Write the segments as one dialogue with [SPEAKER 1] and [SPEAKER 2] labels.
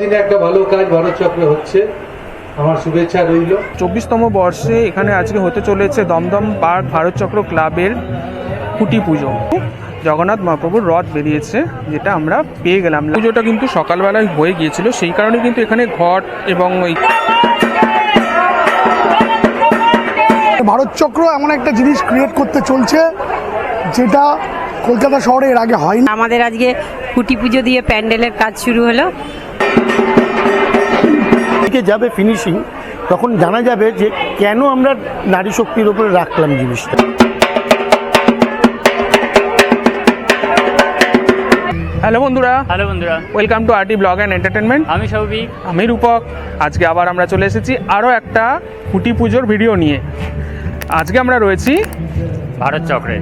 [SPEAKER 1] দিনে একটা ভালো কাজ ভারত চক্রে হচ্ছে। আমার শুভেচ্ছা রইল।
[SPEAKER 2] চব্বিশতম বর্ষে এখানে আজকে হতে চলেছে দমদম পার্ক ভারত চক্র ক্লাবের খুঁটি পুজো। জগন্নাথ মহাপ্রভুর রথ বেরিয়েছে যেটা আমরা পেয়ে গেলাম। পুজোটা কিন্তু সকালবেলায় হয়ে গিয়েছিল সেই কারণে কিন্তু এখানে ঘট এবং ওই
[SPEAKER 3] ভারত চক্র এমন একটা জিনিস ক্রিয়েট করতে চলছে যেটা কলকাতা শহরে এর আগে হয়নি।
[SPEAKER 4] আমাদের আজকে কুটি পুজো দিয়ে প্যান্ডেলের কাজ শুরু হলো।
[SPEAKER 5] যাবে ফিনিশিং তখন জানা যাবে যে কেন আমরা নারী শক্তির উপরে রাখলাম জিনিসটা।
[SPEAKER 2] হ্যালো বন্ধুরা।
[SPEAKER 6] হ্যালো বন্ধুরা।
[SPEAKER 2] Welcome to RT blog and entertainment
[SPEAKER 6] আমি সৌভিক।
[SPEAKER 2] আমি রূপক। আজকে আবার আমরা চলে এসেছি আরও একটা কুটি পুজোর ভিডিও নিয়ে। আজকে আমরা রয়েছি
[SPEAKER 6] ভারত চক্রে।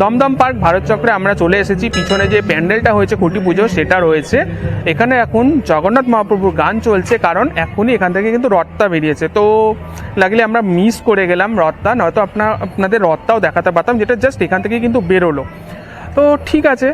[SPEAKER 2] দমদম পার্ক, ভারত চক্রে আমরা চলে এসেছি। পিছনে যে প্যান্ডেলটা হয়েছে, খুঁটি পুজো, সেটা রয়েছে। এখানে এখন জগন্নাথ মহাপ্রভুর গান চলছে, কারণ এখনই এখান থেকে কিন্তু রথটা বেরিয়েছে। তো লাগলে আমরা মিস করে গেলাম রথটা, নয়তো আপনার আপনাদের রথটাও দেখাতে পারতাম, যেটা জাস্ট এখান থেকে কিন্তু বেরোলো। তো ঠিক আছে,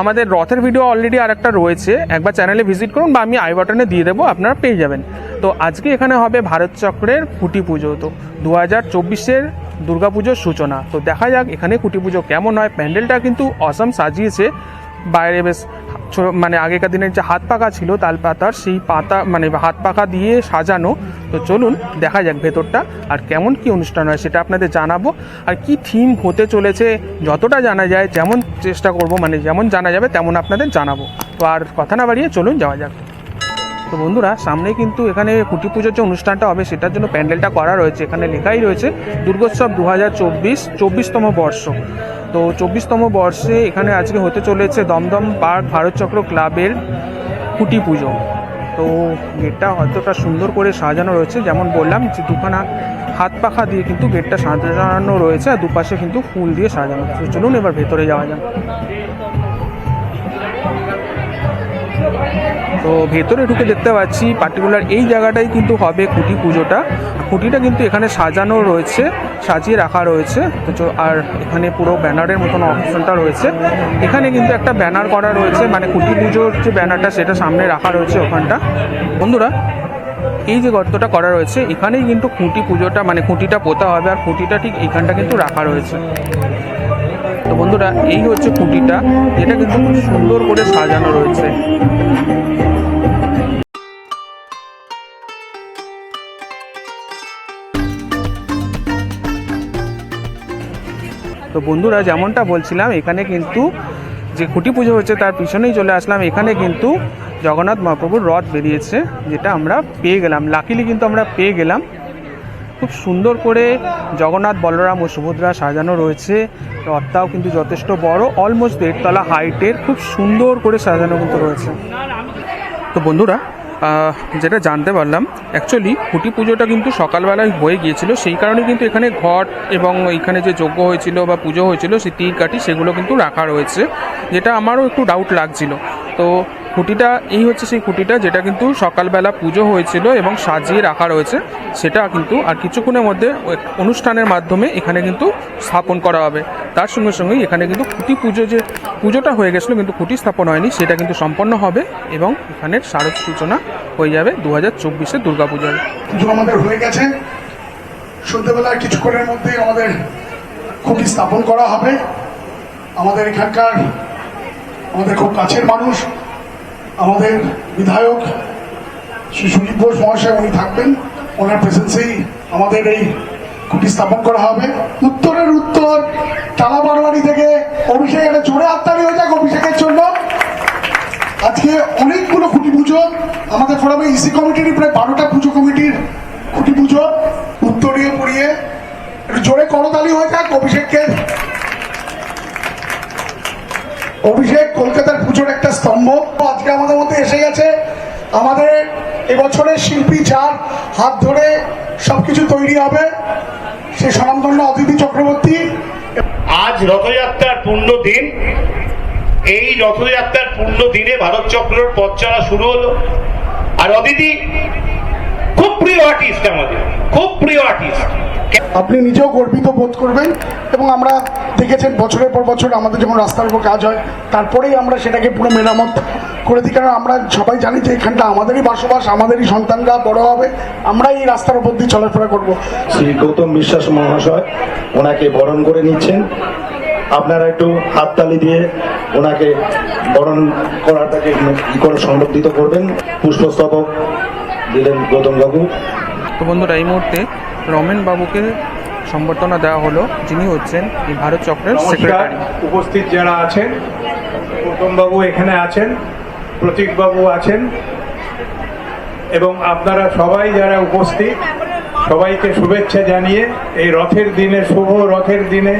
[SPEAKER 2] আমাদের রথের ভিডিও অলরেডি আর একটা রয়েছে। একবার চ্যানেলে ভিজিট করুন বা আমি আই বাটনে দিয়ে দেবো, আপনারা পেয়ে যাবেন। তো আজকে এখানে হবে ভারত চক্রের খুঁটি পুজো। তো দু হাজার চব্বিশের দুর্গাপুজোর সূচনা। তো দেখা যাক এখানে খুঁটি পুজো কেমন হয়। প্যান্ডেলটা কিন্তু অসম সাজিয়েছে। বাইরে বেশ মানে আগেকার দিনের যে হাত পাকা ছিল, তাল পাতার সেই পাতা মানে হাত পাকা দিয়ে সাজানো। তো চলুন দেখা যাক ভেতরটা আর কেমন কি অনুষ্ঠান হয় সেটা আপনাদের জানাব। আর কি থিম হতে চলেছে যতটা জানা যায়, যেমন চেষ্টা করব মানে যেমন জানা যাবে, তেমন আপনাদের জানাব। তো আর কথা না বাড়িয়ে চলুন যাওয়া যাক। তো বন্ধুরা সামনে কিন্তু এখানে কুটি পুজোর যে অনুষ্ঠানটা হবে, সেটার জন্য প্যান্ডেলটা করা রয়েছে। এখানে লেখাই রয়েছে, দুর্গোৎসব দু হাজার চব্বিশ, চব্বিশতম বর্ষ। তো চব্বিশতম বর্ষে এখানে আজকে হতে চলেছে দমদম পার্ক ভারতচক্র ক্লাবের কুটি পুজো। তো গেটটা অতটা সুন্দর করে সাজানো রয়েছে, যেমন বললাম, যে দুখানা হাত পাখা দিয়ে কিন্তু গেটটা সাজানো রয়েছে, আর দুপাশে কিন্তু ফুল দিয়ে সাজানো চলুন এবার ভেতরে যাওয়া যাক। তো ভেতরে ঢুকে দেখতে পাচ্ছি পার্টিকুলার এই জায়গাটাই কিন্তু হবে খুঁটি পুজোটা। খুঁটিটা কিন্তু এখানে সাজানো রয়েছে, সাজিয়ে রাখা রয়েছে। আর এখানে পুরো ব্যানারের মতন অপশনটা রয়েছে। এখানে কিন্তু একটা ব্যানার করা রয়েছে মানে খুঁটি পুজোর যে ব্যানারটা সেটা সামনে রাখা রয়েছে ওখানটা। বন্ধুরা, এই যে গর্তটা করা রয়েছে, এখানেই কিন্তু খুঁটি পুজোটা মানে খুঁটিটা পোতা হবে, আর খুঁটিটা ঠিক এখানটা কিন্তু রাখা রয়েছে। তো বন্ধুরা, এই হচ্ছে খুঁটিটা, যেটা কিন্তু খুব সুন্দর করে সাজানো রয়েছে। তো বন্ধুরা যেমনটা বলছিলাম, এখানে কিন্তু যে খুঁটি পুজো হচ্ছে তার পিছনেই চলে আসলাম। এখানে কিন্তু জগন্নাথ মহাপ্রভুর রথ বেরিয়েছে, যেটা আমরা পেয়ে গেলাম। লাকিলি কিন্তু আমরা পেয়ে গেলাম। খুব সুন্দর করে জগন্নাথ, বলরাম ও সুভদ্রা সাজানো রয়েছে। রথটাও কিন্তু যথেষ্ট বড় অলমোস্ট দেড়তলা হাইটের খুব সুন্দর করে সাজানো কিন্তু রয়েছে। তো বন্ধুরা যেটা জানতে পারলাম অ্যাকচুয়ালি খুঁটি পুজোটা কিন্তু সকালবেলায় হয়ে গিয়েছিল, সেই কারণে কিন্তু এখানে ঘট এবং এখানে যে যজ্ঞ হয়েছিল বা পুজো হয়েছিল, সেই তীর কাঠি সেগুলো কিন্তু রাখা রয়েছে, যেটা আমারও একটু ডাউট লাগছিল। তো খুঁটিটা, এই হচ্ছে সেই খুঁটিটা যেটা কিন্তু সকালবেলা পুজো হয়েছিল এবং সাজিয়ে রাখা রয়েছে। সেটা কিন্তু আর কিছুক্ষণের মধ্যে অনুষ্ঠানের মাধ্যমে এখানে কিন্তু স্থাপন করা হবে। তার সঙ্গে সঙ্গেই এখানে কিন্তু খুঁটি পুজো যে পুজোটা হয়ে গেছিল কিন্তু খুঁটি স্থাপন হয়নি, সেটা কিন্তু সম্পন্ন হবে এবং এখানের শারদ সূচনা হয়ে যাবে দু হাজার চব্বিশে দুর্গাপূজার।
[SPEAKER 3] পুজো হয়ে গেছে। সন্ধ্যেবেলায় কিছুক্ষণের মধ্যেই আমাদের খুঁটি স্থাপন করা হবে। আমাদের এখানকার, আমাদের খুব কাছের মানুষ আমাদের বিধায়ক শ্রী সুদীপ বোস মহাশয়, উনি থাকবেন। ওনার প্রেসেন্সেই আমাদের এই খুঁটি স্থাপন করা হবে। উত্তরের উত্তর টালা বারোয়ারি থেকে অভিষেক একটা জোরে হাততালি হয়ে যাক অভিষেকের জন্য। আজকে অনেকগুলো খুঁটি পুজো। আমাদের ফোরামে ইসি কমিটির প্রায় বারোটা পুজো কমিটির খুঁটি পুজো। উত্তরীয় পড়িয়ে জোরে করতালি হয়ে যাক অভিষেককে। অভিষেক কলকাতার পুজোর একটা স্তম্ভ। আজকে আমাদের মধ্যে এসে গেছে আমাদের এবছরের শিল্পী যার হাত ধরে সবকিছু তৈরি হবে, সে স্বনামধন্য অতিথি চক্রবর্তী।
[SPEAKER 7] আজ রথযাত্রার পূর্ণ দিন। এই রথযাত্রার পূর্ণ দিনে ভারত চক্রের পথ চলা শুরু হলো। আর অদিতি, খুব প্রিয় আর্টিস্ট আমাদের, খুব প্রিয় আর্টিস্ট
[SPEAKER 3] আপনি নিজেও গর্বিত বোধ করবেন এবং আমরা দেখেছেন বছরের পর বছর আমাদের যখন রাস্তার উপর কাজ হয় তারপরেই আমরা সেটাকে পুরো মেরামত করে দিই। কারণ আমরা সবাই জানি যে এখানটা আমাদেরই বসবাস আমাদেরই সন্তানরা বড় হবে আমরাই এই রাস্তার উপর দিয়ে চলাফেরা করব।
[SPEAKER 8] শ্রী গৌতম বিশ্বাস মহাশয় ওনাকে বরণ করে নিচ্ছেন। আপনারা একটু হাততালি দিয়ে ওনাকে বরণ করাটাকে ই করে সংরক্ষিত করবেন। পুষ্পস্তবক দিলেন গৌতম বাবু।
[SPEAKER 2] তো বন্ধুরা এই মুহূর্তে রমেন বাবুকে সম্বর্ধনা দেওয়া হলো যিনি হচ্ছেন এই ভারত চক্রের সেক্রেটারি
[SPEAKER 9] উপস্থিত যারা আছেন গৌতমবাবু এখানে আছেন প্রতীকবাবু আছেন এবং আপনারা সবাই যারা উপস্থিত সবাইকে শুভেচ্ছা জানিয়ে এই রথের দিনে শুভ রথের দিনে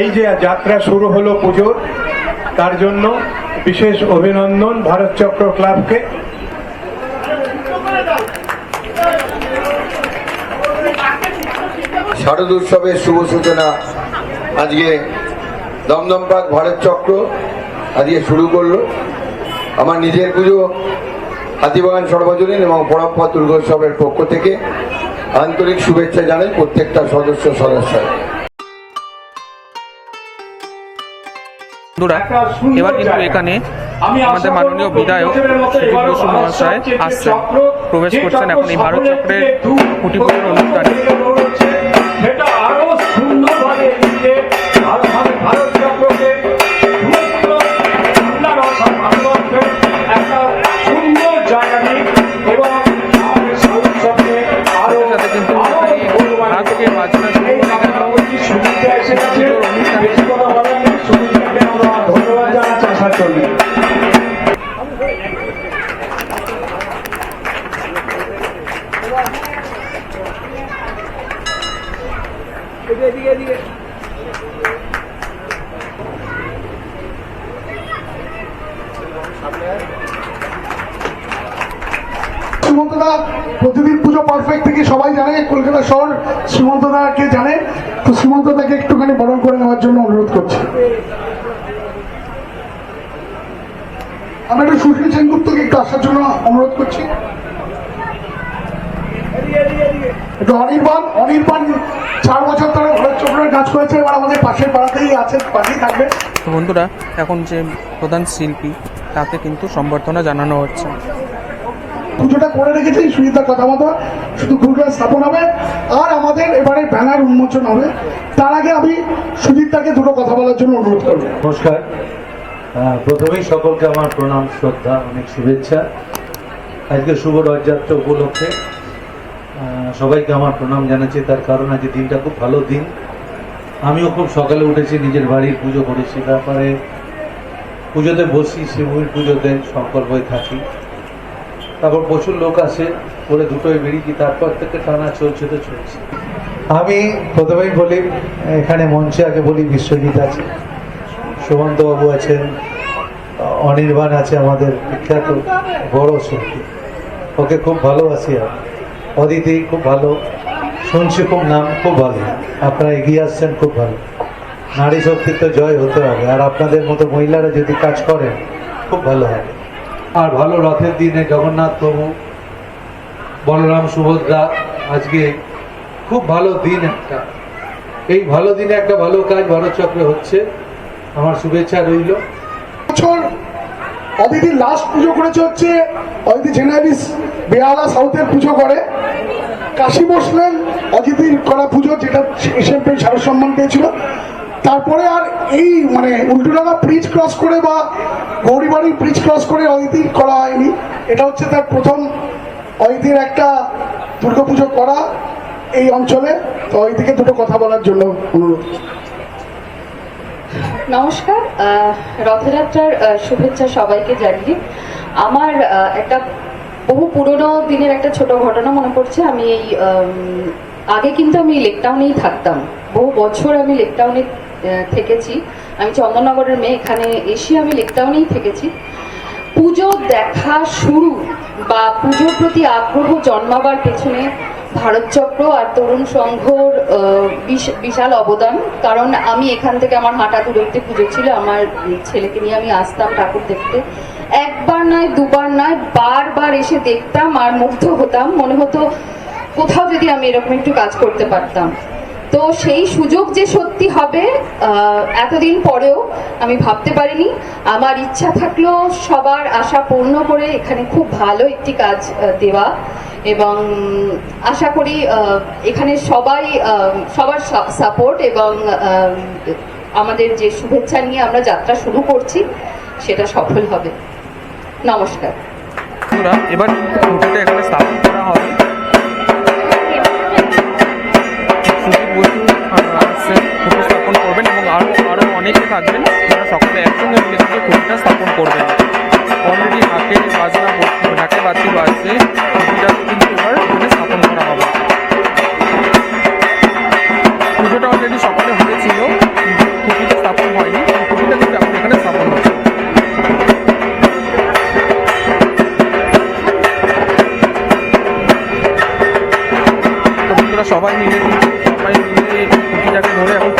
[SPEAKER 9] এই যে যাত্রা শুরু হলো পুজোর তার জন্য বিশেষ অভিনন্দন ভারত চক্র ক্লাবকে।
[SPEAKER 10] শারদ উৎসবের শুভ সূচনা। আজকে দমদম পাক ভারত চক্র আজকে শুরু করল। আমার নিজের পুজো হাতিবাগান সর্বজনীন এবং পরম্পরা দুর্গোৎসবের পক্ষ থেকে আন্তরিক শুভেচ্ছা জানাই প্রত্যেকটা সদস্য সদস্য
[SPEAKER 2] বন্ধুরা এবার কিন্তু এখানে আমাদের মাননীয় বিধায়ক সুদীপ বসু মহাশয় আসছেন প্রবেশ করছেন এখন এই ভারত চক্রের অনুষ্ঠানে।
[SPEAKER 9] এসে গেছে।
[SPEAKER 3] সুশীল সেনগুপ্তকে একটু আসার জন্য অনুরোধ করছি। অনির্বাণ অনির্বাণ চার বছর ধরে ভারত চক্রের কাজ করেছে এবার আমাদের পাশের পাড়াতেই আছে পাশেই থাকবে।
[SPEAKER 2] তো বন্ধুরা এখন যে প্রধান শিল্পী তাকে কিন্তু সম্বর্ধনা জানানো হচ্ছে।
[SPEAKER 3] পুজোটা করে রেখেছি সুবিধার কথা মতো শুধু গুরুটা স্থাপন হবে আর আমাদের এবারে ব্যানার উন্মোচন হবে। তার আগে আমি সুজিতদাকে দুটো কথা বলার জন্য অনুরোধ করব।
[SPEAKER 1] নমস্কার। প্রথমেই সকলকে আমার প্রণাম, শ্রদ্ধা, অনেক শুভেচ্ছা। আজকে শুভ রথযাত্রা উপলক্ষে সবাইকে আমার প্রণাম জানাচ্ছি। তার কারণ আজকে দিনটা খুব ভালো দিন। আমিও খুব সকালে উঠেছি, নিজের বাড়ির পুজো করেছি তারপরে পুজোতে বসি শিবভূমির পুজোতে সংকল্প হয়ে থাকি। তারপর প্রচুর লোক আসে, করে দুটোই বেরিয়েছি। তারপর থেকে টানা চলছে তো চলছে। আমি প্রথমেই বলি, এখানে মঞ্চে আগে বলি, বিশ্বজিৎ আছে। সুমন্ত বাবু আছেন, অনির্বাণ আছে আমাদের বিখ্যাত বড় শক্তি ওকে খুব ভালোবাসি আমি। অদিতি খুব ভালো, শুনছি খুব, নাম খুব ভালো। আপনারা এগিয়ে আসছেন খুব ভালো। নারী শক্তির তো জয় হতে হবে, আর আপনাদের মতো মহিলারা যদি কাজ করেন, খুব ভালো হবে। আর ভালো রথের দিনে জগন্নাথ প্রভু, বলরাম সুভদ্রা, আজকে খুব ভালো দিন একটা। এই ভালো দিনে একটা ভালো কাজ ভারত চক্রে হচ্ছে। আমার শুভেচ্ছা রইল।
[SPEAKER 3] বছর অদিতি লাস্ট পুজো করেছে হচ্ছে অদিতি জেনারেলিস বেহালা সাউথের পুজো করে। কাশি বসলেন অদিতির করা পুজো যেটা এশিয়ান সারস সম্মান পেয়েছিল। তারপরে আর এই মানে উল্টোডাঙ্গা ব্রিজ ক্রস করে বা গৌরীবাড়ি ব্রিজ ক্রস করে অদিতি করা হয়নি। এটা হচ্ছে তার প্রথম অদিতির একটা দুর্গাপুজো করা এই অঞ্চলে। তো অদিতিকে দুটো কথা বলার জন্য অনুরোধ।
[SPEAKER 11] নমস্কার রথযাত্রার শুভেচ্ছা সবাইকে জানিয়ে। আমার একটা বহু পুরনো দিনের একটা ছোট ঘটনা মনে পড়ছে। আমি এই আগে কিন্তু আমি লেকটাউনেই থাকতাম। বহু বছর আমি লেকটাউনে থেকেছি। আমি চন্দননগরের মেয়ে, এখানে এসে আমি লেকটাউনেই থেকেছি। পুজো দেখা শুরু বা পুজোর প্রতি আগ্রহ জন্মাবার পেছনে ভারতচক্র আর তরুণ সংঘর বিশ- বিশাল অবদান। কারণ আমি এখান থেকে আমার হাঁটা দূরত্বে পুজো ছিল, আমার ছেলেকে নিয়ে আমি আসতাম ঠাকুর দেখতে। একবার নয়, দুবার নয়, বারবার এসে দেখতাম আর মুগ্ধ হতাম। মনে হতো কোথাও যদি আমি এরকম একটু কাজ করতে পারতাম। তো সেই সুযোগ যে সত্যি হবে এতদিন পরেও আমি ভাবতে পারিনি। আমার ইচ্ছা থাকল সবার আশা পূর্ণ করে এখানে খুব ভালো একটি কাজ দেওয়া। এবং আশা করি এখানে সবাই সবার সাপোর্ট এবং আমাদের যে শুভেচ্ছা নিয়ে আমরা যাত্রা শুরু করছি, সেটা সফল হবে। নমস্কার।
[SPEAKER 2] এবার এখানে স্থাপন করা হবে। এবং আরও থাকবেন। সকলে একসঙ্গে মিলে খুঁটিটা স্থাপন করবেন। অলরেডি ঢাকে বাজনা বসছে, ঢাকে বাতি বাজছে করা পুজোটা অলরেডি সকালে হয়েছিল খুঁটিটা স্থাপন হয়নি খুঁটিটা কিন্তু এখন এখানে স্থাপন হচ্ছে। সবাই মিলে সবাই মিলে খুঁটিটাকে ধরে এখানে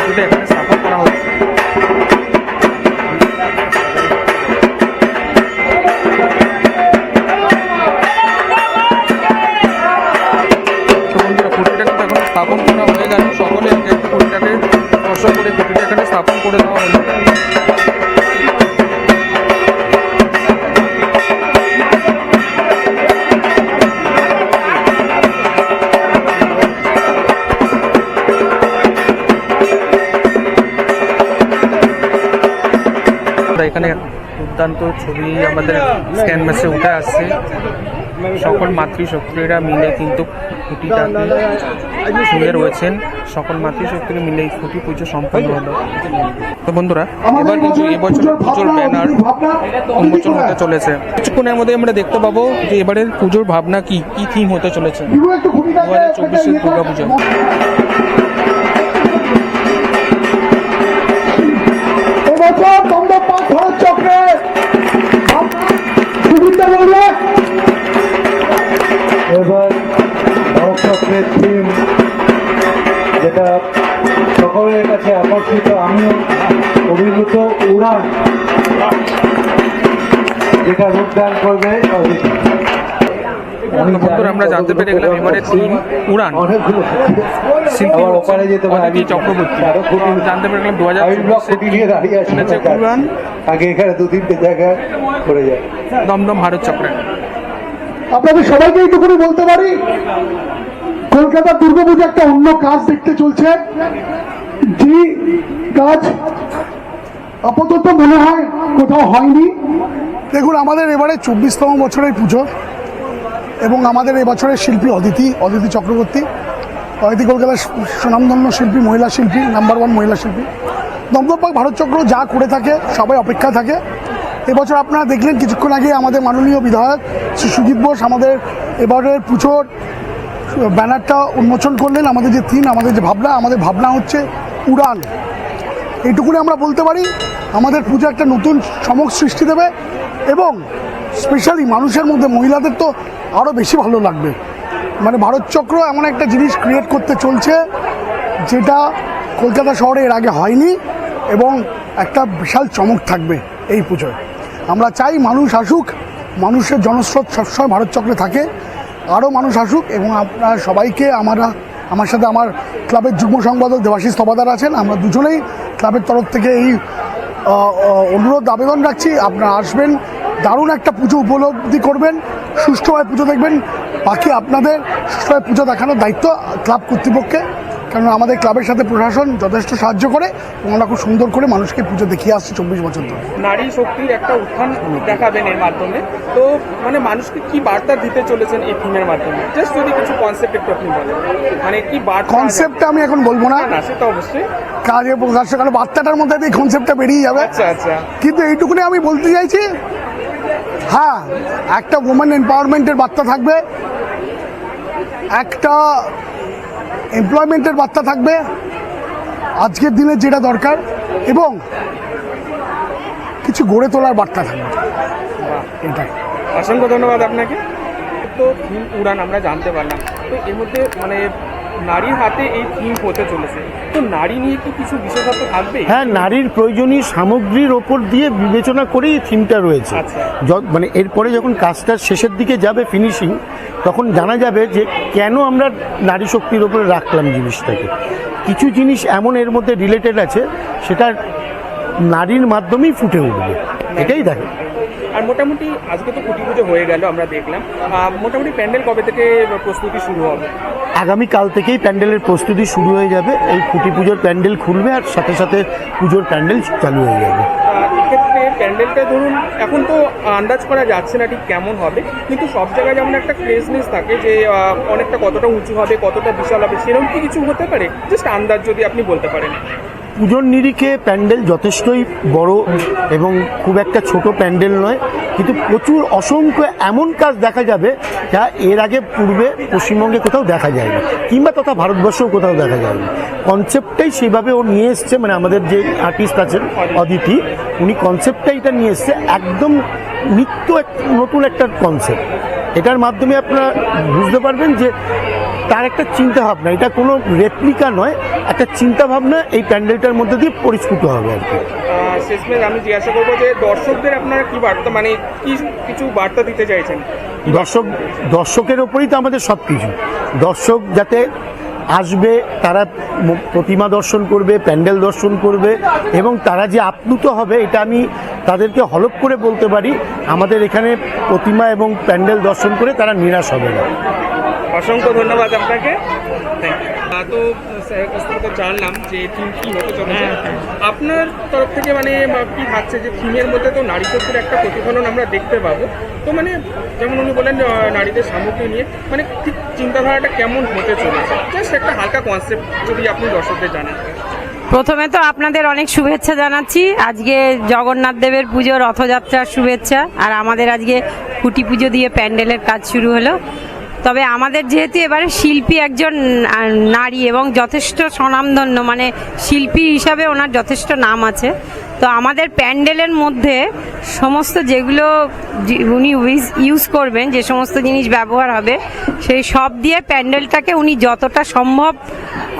[SPEAKER 2] স্থাপন করা হয়ে গেল সকলে একে একে খুঁটিটাকে স্পর্শ করে খুঁটিটা এখানে স্থাপন করে দেওয়া হলো। এখানে দুর্দান্ত ছবি আমাদের স্ক্যান ম্যাচে উঠে আসছে। সকল মাতৃশক্তিরা মিলে কিন্তু খুঁটিটাকে শুয়ে রয়েছেন। সকল মাতৃশক্তিরা মিলে এই খুঁটি পুজো সম্পন্ন হলো। তো বন্ধুরা এবার কিন্তু এবছর পুজোর ব্যানার উন্মোচন হতে চলেছে। কিছুক্ষণের মধ্যে আমরা দেখতে পাবো যে এবারের পুজোর ভাবনা কি কি থিম হতে চলেছে। দু হাজার চব্বিশের দুর্গা
[SPEAKER 1] চক্রের থিম যেটা সকলের কাছে আকর্ষিত আমিও অভিভূত উড়ান যেটা রূপদান করবে
[SPEAKER 2] বন্ধুরা আমরা জানতে পেরে গেলাম এবারে থিম উড়ান।
[SPEAKER 1] ওপারে যেতে
[SPEAKER 2] অদিতি চক্রবর্তী।
[SPEAKER 1] আরও
[SPEAKER 2] জানতে পেরে গেলাম দু হাজার
[SPEAKER 1] দাঁড়িয়ে
[SPEAKER 2] উড়ান।
[SPEAKER 1] আগে এখানে দু তিনটে জায়গায় করে যায়।
[SPEAKER 2] দমদম ভারত চক্রে।
[SPEAKER 3] আপনাদের সবাইকে এইটুকুনি বলতে পারি? কলকাতা দুর্গাপুজো একটা অন্য কাজ দেখতে চলছে। যে কাজ আপাতত মনে হয় কোথাও হয়নি। দেখুন, আমাদের এবারে চব্বিশতম বছরের পুজো এবং আমাদের এবছরের শিল্পী অদিতি অদিতি চক্রবর্তী। অদিতি কলকাতার সুনামধন্য শিল্পী, মহিলা শিল্পী নাম্বার ওয়ান মহিলা শিল্পী। দমদমপাক ভারত চক্র যা করে থাকে, সবাই অপেক্ষা থাকে। এবছর আপনারা দেখলেন, কিছুক্ষণ আগে আমাদের মাননীয় বিধায়ক শ্রী সুজিত বোস আমাদের এবারের পুজোর ব্যানারটা উন্মোচন করলেন আমাদের যে থিম, আমাদের যে ভাবনা, আমাদের ভাবনা হচ্ছে উড়ান। এইটুকুনি আমরা বলতে পারি, আমাদের পুজো একটা নতুন চমক সৃষ্টি দেবে এবং স্পেশালি মানুষের মধ্যে মহিলাদের তো আরও বেশি ভালো লাগবে। মানে ভারত চক্র এমন একটা জিনিস ক্রিয়েট করতে চলছে, যেটা কলকাতা শহরে এর আগে হয়নি এবং একটা বিশাল চমক থাকবে এই পুজোয়। আমরা চাই মানুষ আসুক, মানুষের জনস্রোত সবসময় ভারত চক্রে থাকে। আরও মানুষ আসুক এবং আপনার সবাইকে আমরা, আমার সাথে আমার ক্লাবের যুগ্ম সম্পাদক দেবাশিস তবাদার আছেন, আমরা দুজনেই ক্লাবের তরফ থেকে এই অনুরোধ, আবেদন রাখছি। আপনারা আসবেন, দারুণ একটা পুজো উপলব্ধি করবেন, সুষ্ঠুভাবে পুজো দেখবেন। বাকি আপনাদের সুষ্ঠুভাবে পুজো দেখানোর দায়িত্ব ক্লাব কর্তৃপক্ষে। কারণ আমাদের ক্লাবের সাথে প্রশাসন যথেষ্ট সাহায্য করে এবং আমরা খুব সুন্দর করে মানুষকে পুজো দেখিয়ে আসছি চব্বিশ বছর ধরে।
[SPEAKER 2] নারী শক্তির একটা উত্থান দেখাবেন এর মাধ্যমে। তো মানে মানুষকে কি বার্তা দিতে চলেছেন এই থিমের মাধ্যমে? জাস্ট যদি কিছু কনসেপ্ট একটু আপনি বলেন। মানে কি বার্তা
[SPEAKER 3] কনসেপ্টটা আমি এখন বলব না।
[SPEAKER 2] না সেটা অবশ্যই।
[SPEAKER 3] কাজে প্রকাশ্য কারণ বার্তাটার মধ্যে এই কনসেপ্টটা বেরিয়ে যাবে।
[SPEAKER 2] আচ্ছা আচ্ছা।
[SPEAKER 3] কিন্তু এইটুকুনি আমি বলতে চাইছি হ্যাঁ একটা ওমেন এম্পাওয়ারমেন্টের বার্তা থাকবে। একটা এমপ্লয়মেন্টের বার্তা থাকবে। আজকের দিনে যেটা দরকার এবং কিছু গড়ে তোলার বার্তা থাকবে।
[SPEAKER 2] অসংখ্য ধন্যবাদ আপনাকে। তো থিম উড়ান আমরা জানতে পারলাম। তো এর মধ্যে মানে নারীর হাতে এই থিম হতে চলেছে। তো নারী নিয়ে কি কিছু বিশেষত্ব থাকবে?
[SPEAKER 5] হ্যাঁ নারীর প্রয়োজনীয় সামগ্রীর ওপর দিয়ে বিবেচনা করেই থিমটা রয়েছে।
[SPEAKER 2] আচ্ছা।
[SPEAKER 5] মানে এরপরে যখন কাজটার শেষের দিকে যাবে ফিনিশিং তখন জানা যাবে যে কেন আমরা নারী শক্তির ওপরে রাখলাম জিনিসটাকে। কিছু জিনিস এমন এর মধ্যে রিলেটেড আছে সেটা নারীর মাধ্যমেই ফুটে উঠবে। এটাই দেখে।
[SPEAKER 2] আর মোটামুটি আজকে তো কুটি পুজো হয়ে গেল আমরা দেখলাম। মোটামুটি প্যান্ডেল কবে থেকে প্রস্তুতি শুরু হবে?
[SPEAKER 5] আগামীকাল থেকেই প্যান্ডেলের প্রস্তুতি শুরু হয়ে যাবে। এই খুঁটি পুজোর প্যান্ডেল খুলবে আর সাথে সাথে পুজোর প্যান্ডেল চালু হয়ে যাবে।
[SPEAKER 2] এক্ষেত্রে প্যান্ডেলটা ধরুন এখন তো আন্দাজ করা যাচ্ছে না ঠিক কেমন হবে কিন্তু সব জায়গায় যেমন একটা ক্রেজনেস থাকে যে অনেকটা কতটা উঁচু হবে কতটা বিশাল হবে সেরকম কি কিছু হতে পারে? জাস্ট আন্দাজ যদি আপনি বলতে পারেন।
[SPEAKER 5] পুজোর নিরিখে প্যান্ডেল যথেষ্টই বড় এবং খুব একটা ছোট প্যান্ডেল নয়, কিন্তু প্রচুর অসংখ্য এমন কাজ দেখা যাবে যা এর আগে পূর্বে পশ্চিমবঙ্গে কোথাও দেখা যায়নি, কিংবা তথা ভারতবর্ষেও কোথাও দেখা যায়নি। কনসেপ্টটাই সেভাবে ও নিয়ে এসছে মানে আমাদের যে আর্টিস্ট আছেন, অদিতি, উনি কনসেপ্টটাই এটা নিয়ে এসছে, একদম নিত্য এক নতুন একটা কনসেপ্ট এটার মাধ্যমে আপনারা বুঝতে পারবেন যে তার একটা চিন্তা ভাবনা এটা কোনো রেপ্লিকা নয় একটা চিন্তা ভাবনা এই প্যান্ডেলটার মধ্যে দিয়ে পরিস্ফুট হবে আর কি।
[SPEAKER 2] শেষমেশ আমি জিজ্ঞাসা করব যে দর্শকদের আপনারা কি বার্তা মানে কি কিছু বার্তা দিতে চাইছেন?
[SPEAKER 5] দর্শক দর্শকের ওপরেই তো আমাদের সব কিছু দর্শক যাতে আসবে, তারা প্রতিমা দর্শন করবে, প্যান্ডেল দর্শন করবে, এবং তারা যে আপ্লুত হবে, এটা আমি তাদেরকে হলপ করে বলতে পারি, আমাদের এখানে প্রতিমা এবং প্যান্ডেল দর্শন করে তারা নিরাশ হবে না
[SPEAKER 2] অসংখ্য ধন্যবাদ আপনাকে থ্যাংক you. তো স্যারের কাছ থেকে তো জানলাম যে থিম কি হতে চলেছে। আপনার তরফ থেকে মানে কি থাকছে যে থিমের মধ্যে তো নারী শক্তির একটা প্রতিফলন আমরা দেখতে পাবো। তো মানে যেমন উনি বলেন নারীদের সামগ্রী নিয়ে মানে ঠিক চিন্তাধারাটা কেমন হতে চলেছে? জাস্ট একটা হালকা কনসেপ্ট যদি আপনি দর্শকদের জানান।
[SPEAKER 4] প্রথমে তো আপনাদের অনেক শুভেচ্ছা জানাচ্ছি। আজকে জগন্নাথ দেবের পুজো রথযাত্রার শুভেচ্ছা। আর আমাদের আজকে কুটি পুজো দিয়ে প্যান্ডেলের কাজ শুরু হলো। তবে আমাদের যেহেতু এবারে শিল্পী একজন নারী এবং যথেষ্ট স্বনামধন্য মানে শিল্পী হিসাবে ওনার যথেষ্ট নাম আছে। তো আমাদের প্যান্ডেলের মধ্যে সমস্ত যেগুলো উনি ইউজ করবেন, যে সমস্ত জিনিস ব্যবহার হবে, সেই সব দিয়ে প্যান্ডেলটাকে উনি যতটা সম্ভব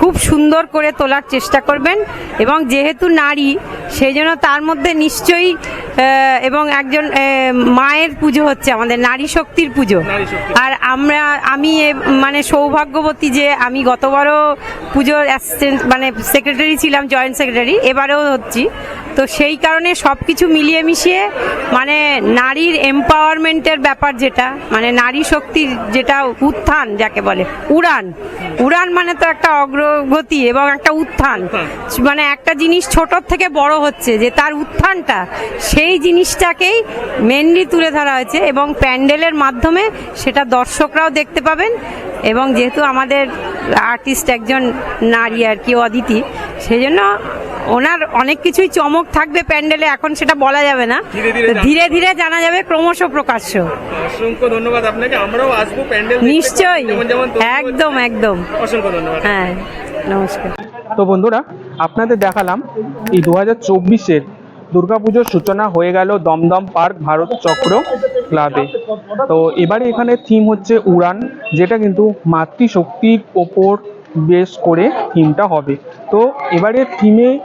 [SPEAKER 4] খুব সুন্দর করে তোলার চেষ্টা করবেন এবং যেহেতু নারী সেই জন্য তার মধ্যে নিশ্চয়ই এবং একজন মায়ের পুজো হচ্ছে আমাদের নারী শক্তির পুজো। আর আমরা আমি মানে সৌভাগ্যবতী যে আমি গতবারও পুজোর অ্যাসিস্ট্যান্ট মানে সেক্রেটারি ছিলাম জয়েন্ট সেক্রেটারি এবারেও হচ্ছি। তো সেই কারণে সব কিছু মিলিয়ে মিশিয়ে মানে নারীর এম্পাওয়ারমেন্টের ব্যাপার যেটা মানে নারী শক্তির যেটা উত্থান যাকে বলে, উড়ান। উড়ান মানে তো একটা অগ্রগতি এবং একটা উত্থান। মানে একটা জিনিস ছোট থেকে বড় হচ্ছে, যে তার উত্থানটা, সেই জিনিসটাকেই মেনলি তুলে ধরা হয়েছে এবং প্যান্ডেলের মাধ্যমে সেটা দর্শকরাও দেখতে পাবেন এবং যেহেতু আমাদের আর্টিস্ট একজন নারী আর কি, অদিতি সেই জন্য ওনার অনেক কিছুই চমক থাকবে প্যান্ডেলে এখন সেটা বলা যাবে না।
[SPEAKER 2] ধীরে ধীরে
[SPEAKER 4] জানা যাবে। ক্রমশ প্রকাশ্য।
[SPEAKER 2] অসংখ্য ধন্যবাদ আপনাকে। আমরাও আসব প্যান্ডেল
[SPEAKER 4] নিশ্চয়ই। একদম একদম।
[SPEAKER 2] অসংখ্য ধন্যবাদ।
[SPEAKER 4] হ্যাঁ নমস্কার।
[SPEAKER 2] তো বন্ধুরা আপনাদের দেখালাম এই দু হাজার চব্বিশের দুর্গাপুজোর সূচনা হয়ে গেল দমদম পার্ক ভারত চক্র ক্লাবে। তো এবারে এখানে থিম হচ্ছে উড়ান যেটা কিন্তু মাতৃশক্তির ওপর বেস করে থিমটা হবে। তো এবারে থিমে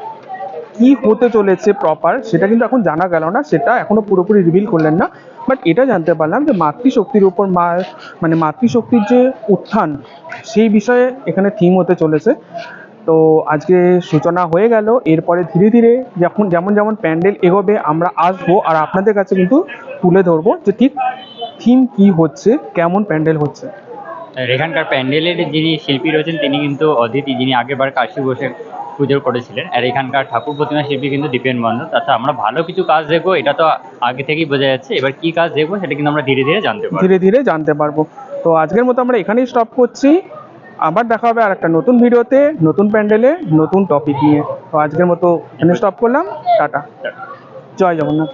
[SPEAKER 2] কি হতে চলেছে প্রপার সেটা কিন্তু এখন জানা গেল না, সেটা এখনও পুরোপুরি রিভিল করলেন না। বাট এটা জানতে পারলাম যে মাতৃশক্তির উপর মা মানে মাতৃশক্তির যে উত্থান, সেই বিষয়ে এখানে থিম হতে চলেছে। তো আজকে সূচনা হয়ে গেল, এরপরে ধীরে ধীরে যখন, যেমন যেমন প্যান্ডেল এগোবে, আমরা আসব, আর আপনাদের কাছে কিন্তু তুলে ধরবো যে ঠিক থিম কি হচ্ছে, কেমন প্যান্ডেল হচ্ছে।
[SPEAKER 6] এখানকার প্যান্ডেলের যিনি শিল্পী রয়েছেন, তিনি কিন্তু অদিতি, যিনি আগেরবার কাশি বসে পুজো করেছিলেন। আর এখানকার ঠাকুর প্রতিমা শিল্পী কিন্তু দীপেন বন্ধ তাছাড়া আমরা ভালো কিছু কাজ দেখব এটা তো আগে থেকেই বোঝা যাচ্ছে। এবার কি কাজ দেখব সেটা কিন্তু আমরা ধীরে ধীরে জানতে পারব।
[SPEAKER 2] ধীরে ধীরে জানতে পারব। তো আজকের মতো আমরা এখানেই স্টপ করছি। আবার দেখা হবে আর একটা নতুন ভিডিওতে নতুন প্যান্ডেলে নতুন টপিক নিয়ে। তো আজকের মতো এখানে স্টপ করলাম। টাটা। জয় জগন্নাথ।